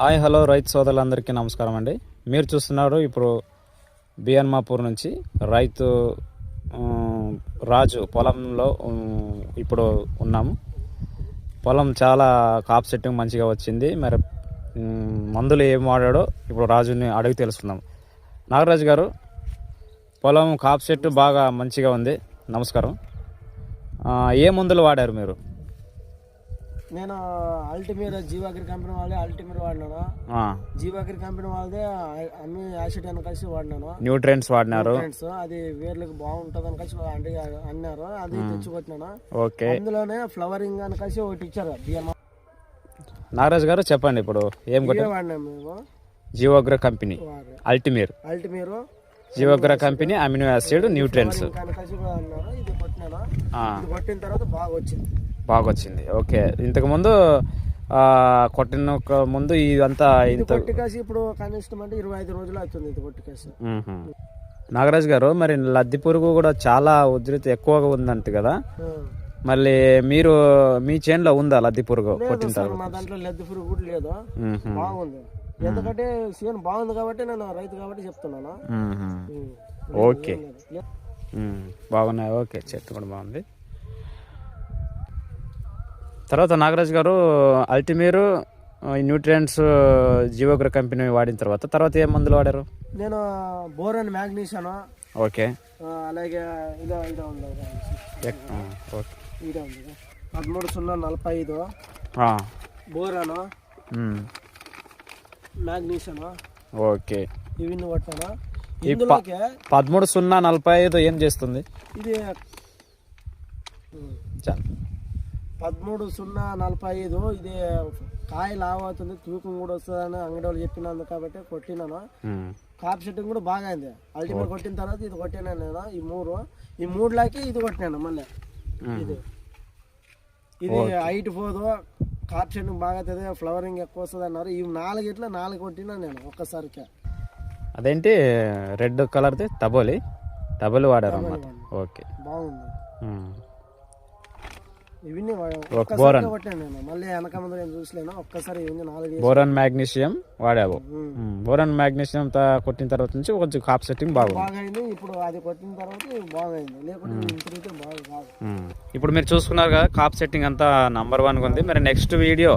Hi hello రైతు సోదరులందరికీ నమస్కారం అండి. మీరు చూస్తున్నారు ఇప్పుడు బియన్మాపూర్ నుంచి రైతు రాజు పొలంలో ఇప్పుడు ఉన్నాము. పొలం చాలా కాప్ సెట్టింగ్ మంచిగా వచ్చింది. మరి మందులు ఏం వాడాడో ఇప్పుడు రాజుని అడిగి తెలుసుకుందాం. నాగరాజు గారు పొలం కాప్ సెట్ బాగా మంచిగా ఉంది. నమస్కారం. ఏ మందులు వాడారు మీరు? నేను అల్టిమీర్ జీవాగ్రి కంపెనీ వాళ్ళే అల్టిమీర్ వాడినాను. జీవాగ్రి కంపెనీ వాళ్ళదే అన్ని యాసిడ్ అని కలిసి వాడినాను. న్యూట్రెంట్స్ వాడినారు. అది వేర్లకు బాగుంటది అని కలిసి అంటే అన్నారు. అది తెచ్చుకొచ్చినాను ఓకే. అందులోనే ఫ్లవరింగ్ అని కలిసి ఒకటి ఇచ్చారు. బియ్యం నాగరాజు గారు చెప్పండి ఇప్పుడు ఏం కొట్టారు? ఇవే వాడినాం మేము. జీవోగ్ర కంపెనీ అల్టిమేర్ అల్టిమీర్ జీవోగ్ర కంపెనీ అమినో యాసిడ్ న్యూట్రియన్స్ కొట్టిన తర్వాత బాగా వచ్చింది బాగా వచ్చింది ఓకే. ఇంతకు ముందు ఆ, కొట్టిన ఒక ముందు ఇదంతా ఇది ఇంత కొట్టి కాసి ఇప్పుడు కనిష్టం అంటే ఇరవై ఐదు రోజులు అవుతుంది ఇది కొట్టి కాసి. మ్మ్హ. నాగరాజు గారు మరి లద్ది పురుగు కూడా చాలా ఉధృతి ఎక్కువగా ఉందంట కదా. మళ్ళీ మీరు మీ చేనులో ఉందా లద్ది పురుగు కొట్టిన సార్ తర్వాత? మా దాంట్లో లెద్దు పురుగు కూడా లేదు. బాగుంది. ఎందుకంటే సీజన్ బాగుంది కాబట్టి నేను రైతు కాబట్టి చెప్తున్నాను. ఓకే. బాగున్నాయి. ఓకే. చెట్టు కూడా బాగుంది. తర్వాత నాగరాజు గారు అల్టిమీరు న్యూట్రియంట్స్ జీవోగ్ర కంపెనీ వాడిన తర్వాత తర్వాత ఏ మందులు వాడారు? నేను బోరన్ మ్యాగ్నీషియన్ ఓకే. అలాగే ఇదో ఇదో ఉంది. ఓకే. ఇదో ఉంది. పదమూడు సున్నా నలభై ఐదు. బోరాను. Magnesium okay. ఇవన్నీ కొట్టాను. ఈ ఇందులోకి పదమూడు సున్నా నలభై ఐదు ఏం చేస్తుంది? ఇది. చాలు. పదమూడు సున్నా నలభై ఐదు ఇది కాయ లావ్ అవుతుంది తూకం కూడా వస్తుందని అంగడి వాళ్ళు చెప్పినాను కాబట్టి కొట్టినాను. కాప్ సెట్టింగ్ కూడా బాగా అయింది. అల్టిమేట్ కొట్టిన తర్వాత ఇది కొట్టినాను నేను ఈ మూడు. ఈ మూడులాకి ఇది కొట్టినాను మళ్ళీ. ఇది. ఇది హైట్ పోదు కాప్ సెట్టింగ్ బాగా అవుతుంది ఫ్లవరింగ్ ఎక్కువ వస్తుంది అన్నారు. ఈ నాలుగు ఇట్లా నాలుగు కొట్టినా నేను ఒక్కసారికి. అదేంటి? రెడ్ కలర్ది తబోలి. తబోలి వాడారు అన్నమాట ఓకే. బాగుంది. ఇవన్నీ బోరన్. మళ్ళీ మ్యాగ్నీషియం వాడావు. బోరాన్ మ్యాగ్నీషియం కొట్టిన తర్వాత నుంచి కొంచెం కాప్ సెట్టింగ్ బాగుంది. ఇప్పుడు అది కొట్టిన తర్వాత. ఇప్పుడు మీరు చూసుకున్నారు కదా కాప్ సెట్టింగ్ అంతా నంబర్ వన్గా ఉంది. మరి నెక్స్ట్ వీడియో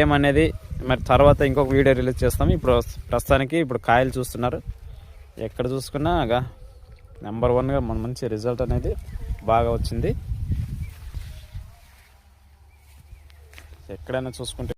ఏమనేది మరి తర్వాత ఇంకొక వీడియో రిలీజ్ చేస్తాం. ఇప్పుడు ప్రస్తుతానికి ఇప్పుడు కాయలు చూస్తున్నారు. ఎక్కడ చూసుకున్నా నెంబర్ వన్గా మన మంచి రిజల్ట్ అనేది బాగా వచ్చింది. ఎక్కడైనా చూసుకుంటే